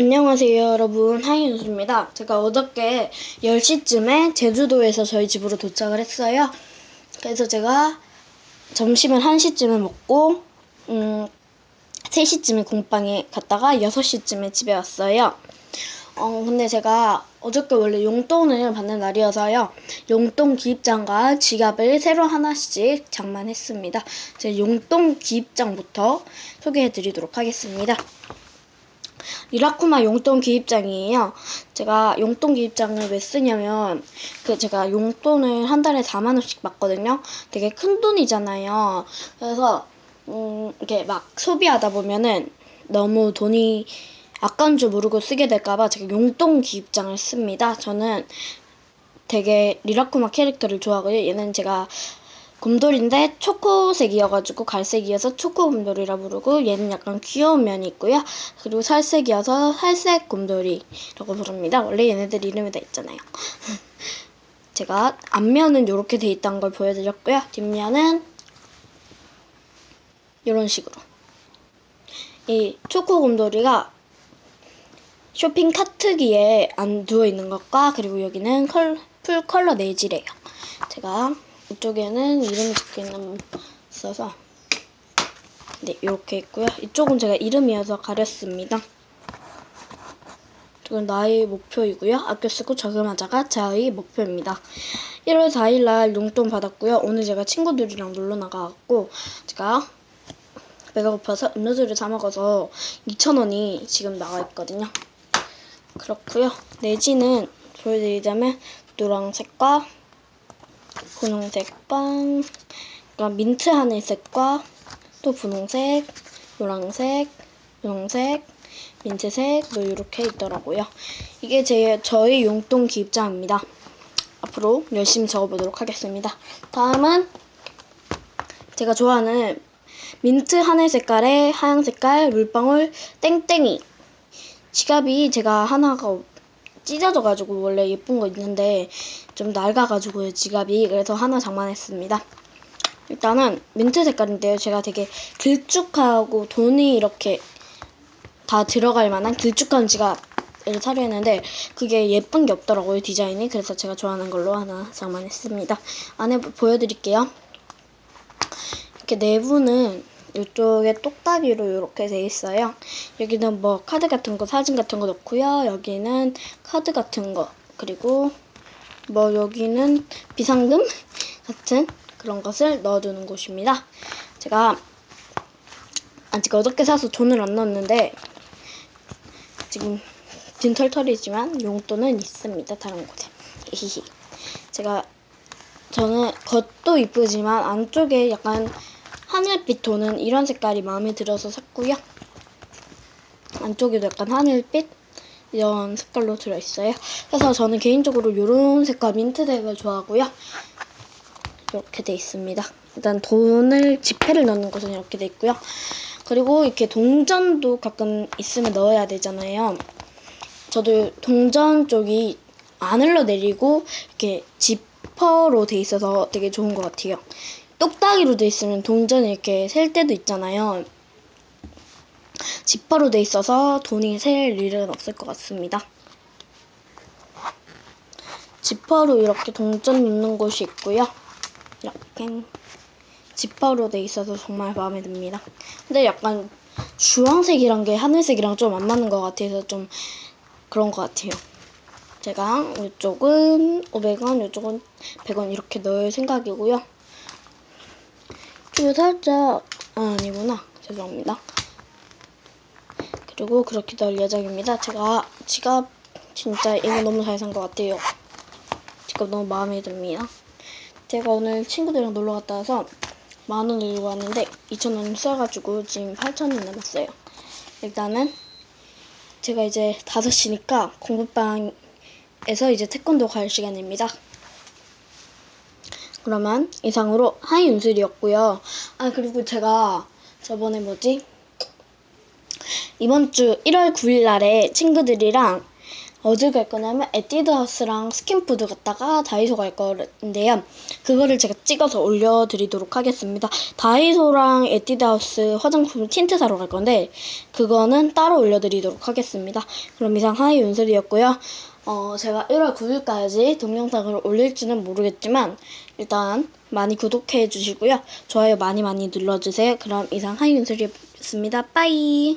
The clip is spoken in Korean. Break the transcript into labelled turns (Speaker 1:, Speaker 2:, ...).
Speaker 1: 안녕하세요 여러분 하이윤수입니다. 제가 어저께 10시쯤에 제주도에서 저희 집으로 도착을 했어요. 그래서 제가 점심을 1시쯤에 먹고 음 3시쯤에 공방에 갔다가 6시쯤에 집에 왔어요. 어 근데 제가 어저께 원래 용돈을 받는 날이어서요. 용돈 기입장과 지갑을 새로 하나씩 장만했습니다. 제 용돈 기입장부터 소개해 드리도록 하겠습니다. 리라쿠마 용돈 기입장이에요. 제가 용돈 기입장을 왜 쓰냐면 그 제가 용돈을 한 달에 4만 원씩 받거든요. 되게 큰 돈이잖아요. 그래서 음 이렇게 막 소비하다 보면은 너무 돈이 아까운 줄 모르고 쓰게 될까봐 제가 용돈 기입장을 씁니다. 저는 되게 리라쿠마 캐릭터를 좋아하고요. 얘는 제가 곰돌인데 초코색이어가지고 갈색이어서 초코 곰돌이라 부르고 얘는 약간 귀여운 면이 있고요. 그리고 살색이어서 살색 곰돌이라고 부릅니다. 원래 얘네들 이름이 다 있잖아요. 제가 앞면은 이렇게 돼 있다는 걸 보여드렸고요. 뒷면은 이런 식으로 이 초코 곰돌이가 쇼핑 카트기에 안 누워 있는 것과 그리고 여기는 컬, 풀 컬러 네일이래요. 제가 이쪽에는 이름이 적혀 있는 있어서 네 이렇게 있고요. 이쪽은 제가 이름이어서 가렸습니다. 이건 나의 목표이고요. 아껴 쓰고 저금하자가 저의 목표입니다. 1월 4일 날 용돈 받았고요. 오늘 제가 친구들이랑 놀러 나가갖고 제가 배가 고파서 음료수를 사 먹어서 2,000원이 지금 나와 있거든요. 그렇고요. 내지는 보여드리자면 노란색과 분홍색과 그러니까 민트 하늘색과 또 분홍색, 노란색, 분홍색, 민트색 뭐 이렇게 있더라고요. 이게 제 저의 용돈 기입장입니다. 앞으로 열심히 적어보도록 하겠습니다. 다음은 제가 좋아하는 민트 하늘 색깔의 하얀 색깔 물방울 땡땡이 지갑이 제가 하나가 찢어져가지고 원래 예쁜 거 있는데 좀 낡아가지고요 지갑이 그래서 하나 장만했습니다. 일단은 민트 색깔인데요. 제가 되게 길쭉하고 돈이 이렇게 다 들어갈 만한 길쭉한 지갑을 사려 했는데 그게 예쁜 게 없더라고요 디자인이 그래서 제가 좋아하는 걸로 하나 장만했습니다. 안에 보여드릴게요. 이렇게 내부는 이쪽에 똑딱이로 이렇게 돼 있어요. 여기는 뭐 카드 같은 거, 사진 같은 거 넣고요. 여기는 카드 같은 거, 그리고 뭐 여기는 비상금 같은 그런 것을 넣어두는 곳입니다. 제가 아직 어저께 사서 돈을 안 넣었는데 지금 빈털털이지만 용돈은 있습니다. 다른 곳에. 제가 저는 겉도 이쁘지만 안쪽에 약간 하늘빛 도는 이런 색깔이 마음에 들어서 샀고요. 안쪽에도 약간 하늘빛 이런 색깔로 들어있어요. 그래서 저는 개인적으로 이런 색깔 민트색을 좋아하고요. 이렇게 돼 있습니다. 일단 돈을 지폐를 넣는 곳은 이렇게 돼 있고요. 그리고 이렇게 동전도 가끔 있으면 넣어야 되잖아요. 저도 동전 쪽이 안 흘러내리고 이렇게 지퍼로 돼 있어서 되게 좋은 것 같아요. 똑딱이로 돼 있으면 동전이 이렇게 셀 때도 있잖아요. 지퍼로 돼 있어서 돈이 셀 일은 없을 것 같습니다. 지퍼로 이렇게 동전 넣는 곳이 있고요. 이렇게 지퍼로 돼 있어서 정말 마음에 듭니다. 근데 약간 주황색이란 게 하늘색이랑 좀 안 맞는 것 같아서 좀 그런 것 같아요. 제가 이쪽은 500원, 이쪽은 100원 이렇게 넣을 생각이고요. 이거 살짝 아, 아니구나. 죄송합니다. 그리고 그렇게 넣을 예정입니다. 제가 지갑 진짜 이거 너무 잘 산 것 같아요. 지갑 너무 마음에 듭니다. 제가 오늘 친구들이랑 놀러 갔다 와서 만 원을 들고 왔는데 2천 원 써가지고 지금 8천 원 남았어요. 일단은 제가 이제 5시니까 공부방에서 이제 태권도 갈 시간입니다. 그러면 이상으로 하이윤슬이었고요. 아 그리고 제가 저번에 뭐지? 이번 주 1월 9일 날에 친구들이랑 어딜 갈 거냐면 에뛰드하우스랑 스킨푸드 갔다가 다이소 갈 건데요. 그거를 제가 찍어서 올려드리도록 하겠습니다. 다이소랑 에뛰드하우스 화장품 틴트 사러 갈 건데 그거는 따로 올려드리도록 하겠습니다. 그럼 이상 하이 윤슬이었고요. 어, 제가 1월 9일까지 동영상을 올릴지는 모르겠지만 일단 많이 구독해 주시고요. 좋아요 많이 많이 눌러주세요. 그럼 이상 하이 윤슬이었습니다. 빠이